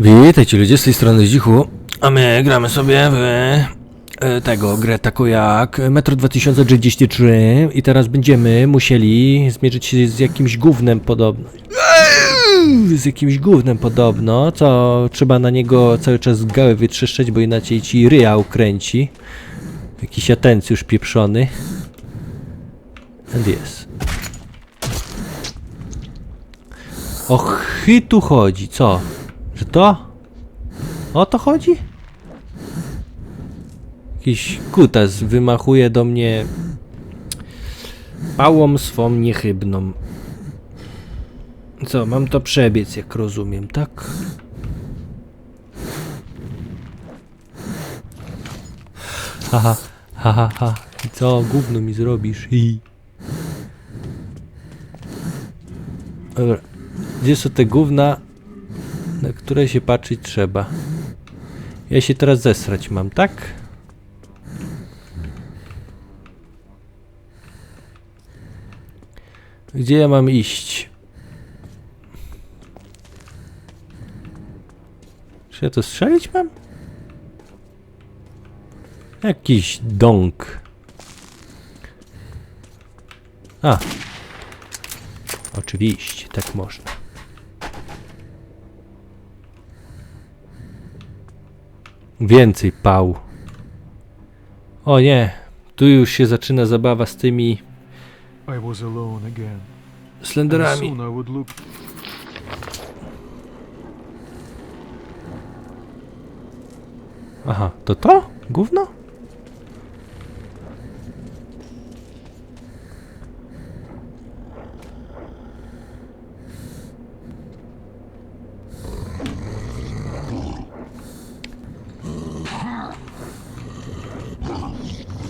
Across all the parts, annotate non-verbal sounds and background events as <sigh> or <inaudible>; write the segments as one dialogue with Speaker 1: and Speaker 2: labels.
Speaker 1: Witajcie ludzie z tej strony Zdzichu, a my gramy sobie w e, tego grę taką jak Metro 2033 i teraz będziemy musieli zmierzyć się z jakimś gównem podobno. Z jakimś gównem podobno, co trzeba na niego cały czas gałę wytrzeszczeć, bo inaczej ci ryja ukręci. Jakiś atencjusz pieprzony. And yes. O chy tu chodzi, co? Że to? O to chodzi? Jakiś kutas wymachuje do mnie pałą swą niechybną. Co, mam to przebiec, jak rozumiem, tak? Haha, haha, ha. Co, gówno mi zrobisz? I. Dobra. Gdzie są te gówna, na które się patrzeć trzeba? Ja się teraz zesrać mam, tak? Gdzie ja mam iść? Czy ja to strzelić mam? Jakiś dąg. A. Oczywiście, tak można. Więcej pał. O nie, tu już się zaczyna zabawa z tymi slenderami. Aha, to to? Gówno?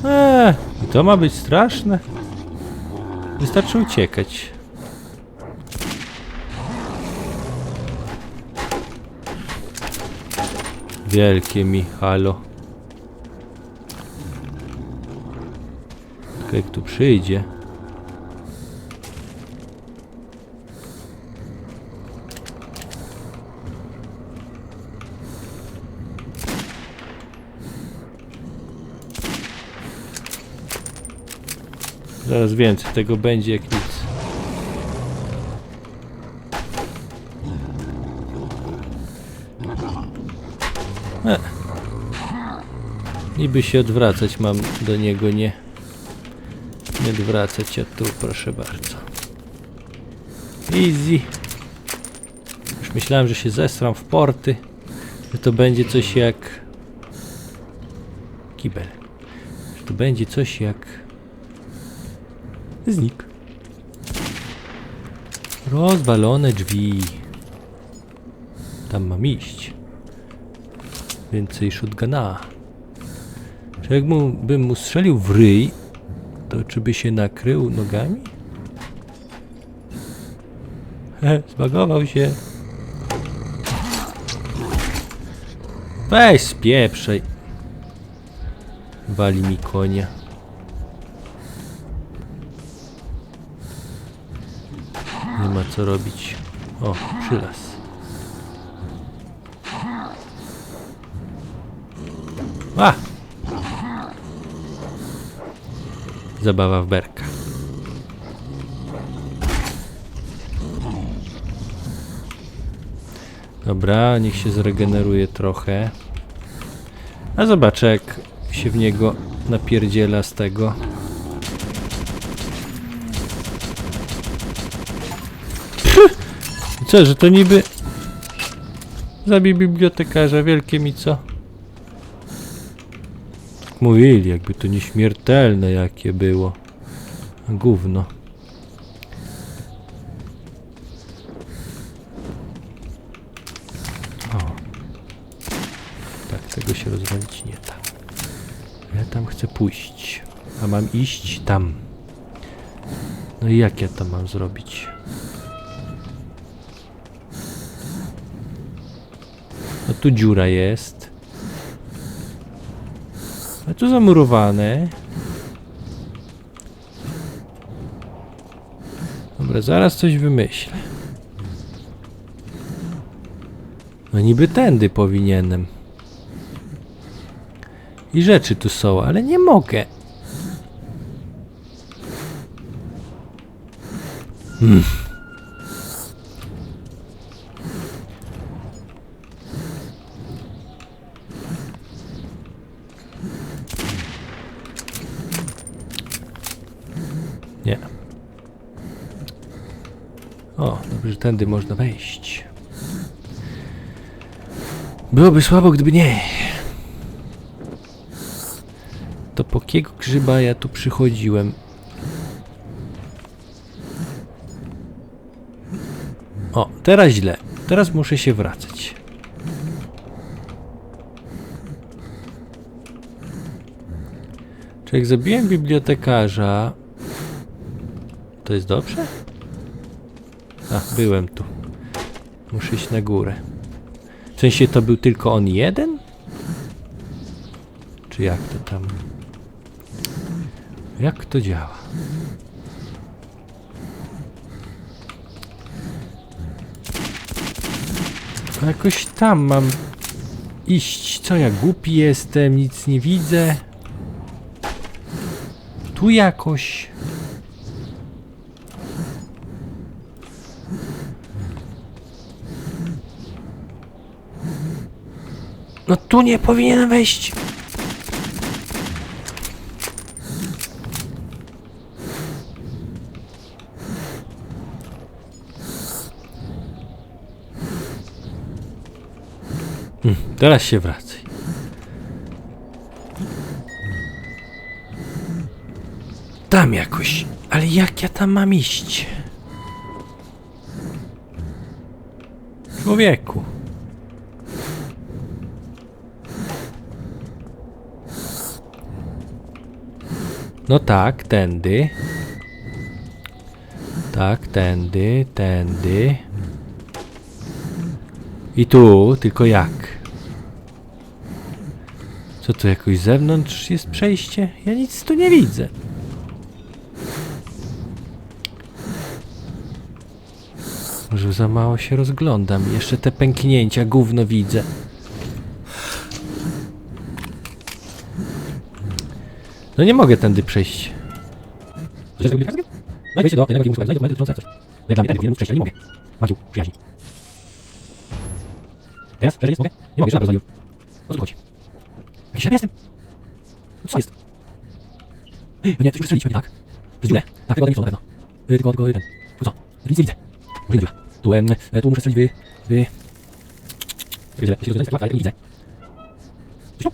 Speaker 1: Eee, i to ma być straszne? Wystarczy uciekać. Wielkie mi halo. Jak tu przyjdzie. Zaraz więcej tego będzie jak nic. E. Niby się odwracać mam do niego, nie. Nie odwracać się tu, proszę bardzo. Easy. Już myślałem, że się zesram w porty. Że to będzie coś jak... Kibel. Że to będzie coś jak... Znik. Rozwalone drzwi. Tam mam iść. Więcej shotguna. Czy jak mu, strzelił w ryj, to czy by się nakrył nogami? Zbagował się. Weź spieprzej. Wali mi konia. Co robić. O, przylas. A! Zabawa w berka. Dobra, niech się zregeneruje trochę. A zobaczę jak się w niego napierdziela z tego. Co, że to niby... Zabij bibliotekarza, wielkie mi co? Mówili, jakby to nieśmiertelne jakie było. Gówno. O. Tak, tego się rozwalić nie da. Ja tam chcę pójść. A mam iść tam. No i jak ja to mam zrobić? Tu dziura jest. A tu zamurowane. Dobra, zaraz coś wymyślę. No niby tędy powinienem. I rzeczy tu są, ale nie mogę. Hmm. Nie. O, dobrze, że tędy można wejść. Byłoby słabo, gdyby nie. To po kiego grzyba ja tu przychodziłem? O, teraz źle. Teraz muszę się wracać. Czy jak zabiłem bibliotekarza, to jest dobrze? A, byłem tu. Muszę iść na górę. W sensie to był tylko on jeden? Czy jak to tam? Jak to działa? A jakoś tam mam iść. Co ja głupi jestem, nic nie widzę. Tu jakoś. No tu nie powinien wejść. Hmm, teraz się wracaj. Tam jakoś. Ale jak ja tam mam iść? Człowieku. No tak, tędy. Tak, tędy, tędy. I tu, tylko jak? Co tu jakoś z zewnątrz jest przejście? Ja nic tu nie widzę. Może za mało się rozglądam. Jeszcze te pęknięcia gówno widzę. No nie mogę tędy przejść. No wiecie do jednego muszę znajdę dokumenty dotyczące coś. Jak dla mnie tędy powinienem przejść, ale nie mogę. Maciu, przyjaźni. Teraz? Jest? Mogę? Nie mogę, że rozwaliłem. O co tu chodzi? Jakiś ślepy jestem. No co jest? Ej, nie, coś przestrzelić pewnie, tak? Jest dziurę. Tak, tego nie są na pewno. Y, Tylko, tylko ten. Tu co? Nic nie widzę. Może nie dziura. Tu, em, e, tu muszę strzelić wy... wy... Czekaj, źle. To jest ale nie widzę. Coś tu?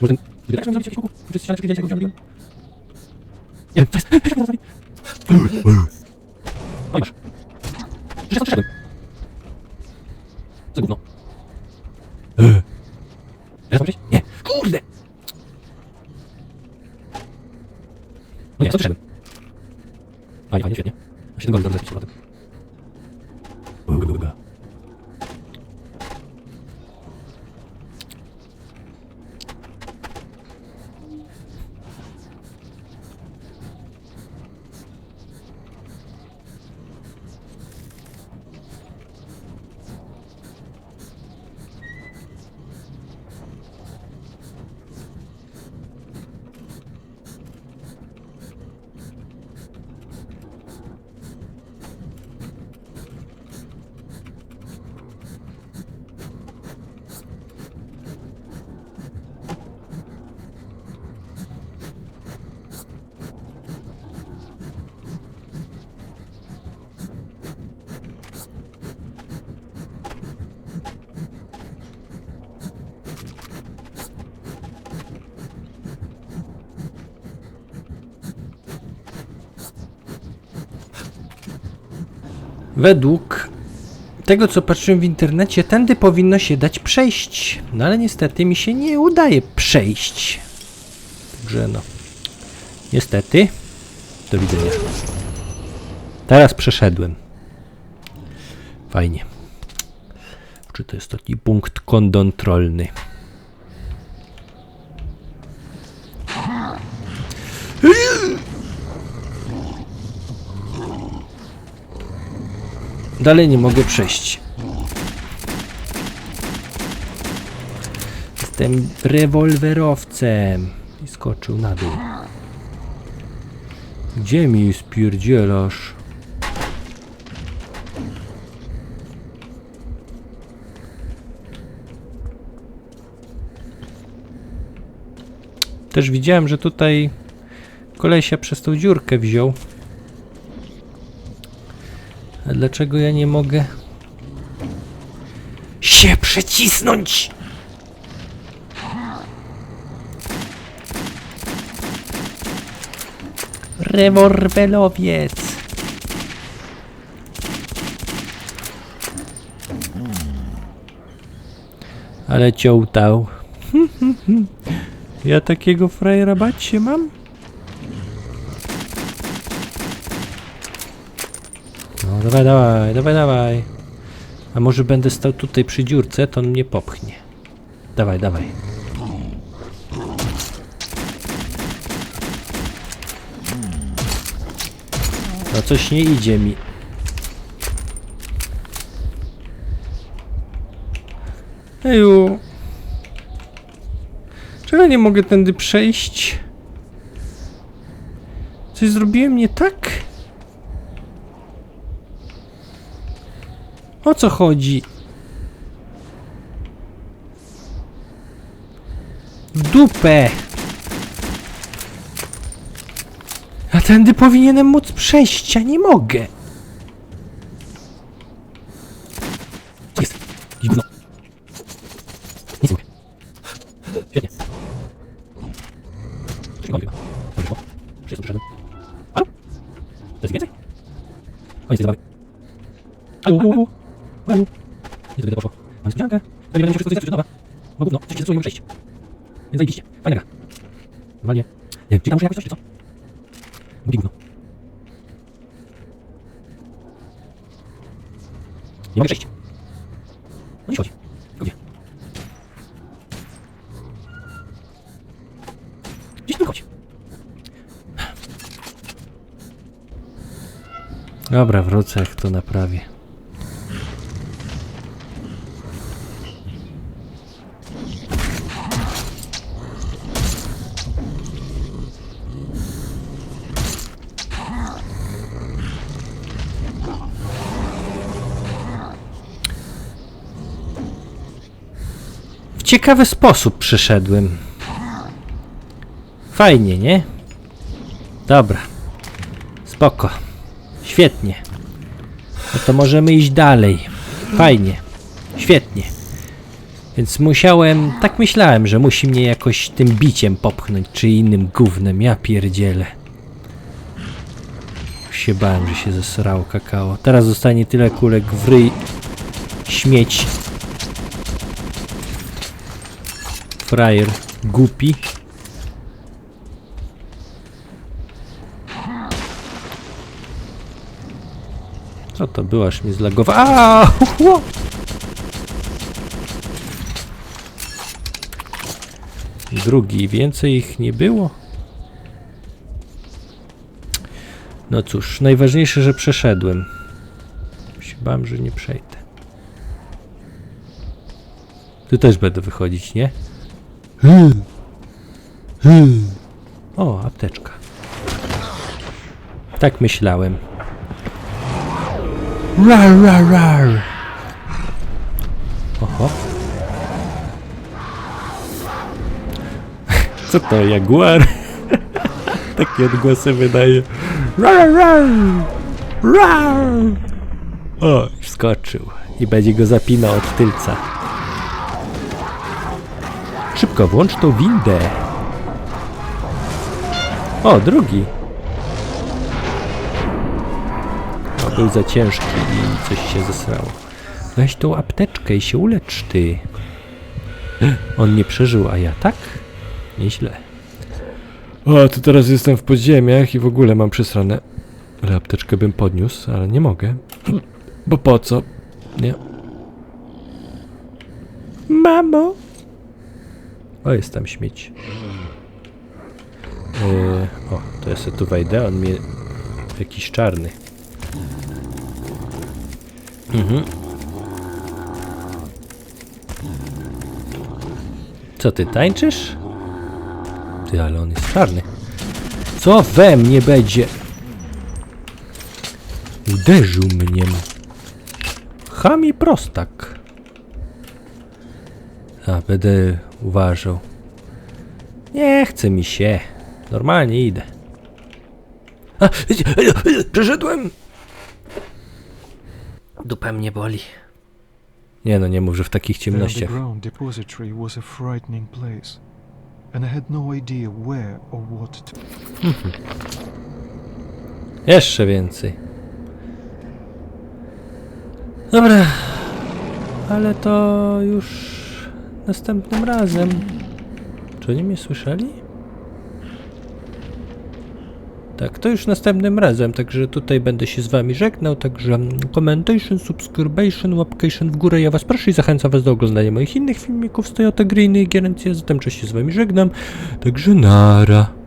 Speaker 1: Może ten... Gdy tak zrobić jakiś kuku? Przez ścianę przekryć, jak go zrobiłem? Nie to jest... No i masz. Przecież tam przyszedłem. Co gówno? Eee. Teraz mam przejść? Nie. Kurde! No nie, co przyszedłem? Fajnie, fajnie, świetnie. A się ten golem dobrze zapić z powrotem. Uga, uga, uga. Według tego, co patrzyłem w internecie, tędy powinno się dać przejść. No ale niestety mi się nie udaje przejść. Także no. Niestety. Do widzenia. Teraz przeszedłem. Fajnie. Czy to jest taki punkt kontrolny? Dalej nie mogę przejść. Jestem rewolwerowcem. I skoczył na dół. Gdzie mi spierdzielasz? Też widziałem, że tutaj kolesia przez tą dziurkę wziął. A dlaczego ja nie mogę się przecisnąć? Reworwelowiec. Ale ciołtał. <laughs> Ja takiego frajera bać się mam? Dawaj, dawaj, dawaj, dawaj. A może będę stał tutaj przy dziurce, to on mnie popchnie. Dawaj, dawaj. No coś nie idzie mi. Eju. Czego nie mogę tędy przejść? Coś zrobiłem nie tak? O co chodzi? W dupę! A tędy powinienem móc przejść, a nie mogę. Jest? Gówno. Nic mogę. Świetnie. Halo. Nie sobie to poszło. Mam niespodziankę. To nie będę musiał wszystko zjadać od nowa. Bo gówno, coś się zepsuło i muszę przejść. Więc zajebiście. Fajna gra. Normalnie. Nie wiem, czy tam muszę jakoś coś, czy co? Głupi gówno. Nie mogę przejść. No nie chodzi. Gdzie? Gdzieś tu. Dobra, wrócę, jak to naprawię. Ciekawy sposób przyszedłem. Fajnie, nie? Dobra. Spoko. Świetnie. No to możemy iść dalej. Fajnie. Świetnie. Więc musiałem, tak myślałem, że musi mnie jakoś tym biciem popchnąć, czy innym gównem. Ja pierdzielę. Już się bałem, że się zesrało kakao. Teraz zostanie tyle kulek w ryj. Śmieć. Frajer. Głupi. Co to zlagowało? Aaaa! Hu, Drugi, więcej ich nie było? No cóż, najważniejsze, że przeszedłem. Się bałem, że nie przejdę. Tu też będę wychodzić, nie? O, apteczka. Tak myślałem. Rar, rar, rar. Oho. Co to, jaguar? <laughs> Takie odgłosy wydaje. Rar, rar, rar. O, już skoczył. I będzie go zapinał od tylca. Szybko, włącz tą windę. O, drugi. O, był za ciężki i coś się zesrało. Weź tą apteczkę i się ulecz ty. On nie przeżył, a ja tak? Nieźle. O, to teraz jestem w podziemiach i w ogóle mam przesrane. Ale apteczkę bym podniósł, ale nie mogę. Bo po co? Nie. Mamo! O, jest tam śmieć. Yy, o, to ja sobie tu wejdę, on mnie... Jakiś czarny. Mhm. Co ty, tańczysz? Ty, ale on jest czarny. Co we mnie będzie? Uderzył mnie. Chami prostak. A, będę uważał. Nie chce mi się. Normalnie idę. A, przeszedłem. Dupa mnie boli. Nie no, nie mów, że w takich ciemnościach.
Speaker 2: no to.
Speaker 1: Jeszcze więcej. Dobra. Ale to już następnym razem. Czy oni mnie słyszeli? Tak, to już następnym razem, także tutaj będę się z wami żegnał, także commentation, subscription, łapcation w górę, ja was proszę i zachęcam was do oglądania moich innych filmików z Toyota Green i gier, zatem cześć się z wami żegnam, także nara.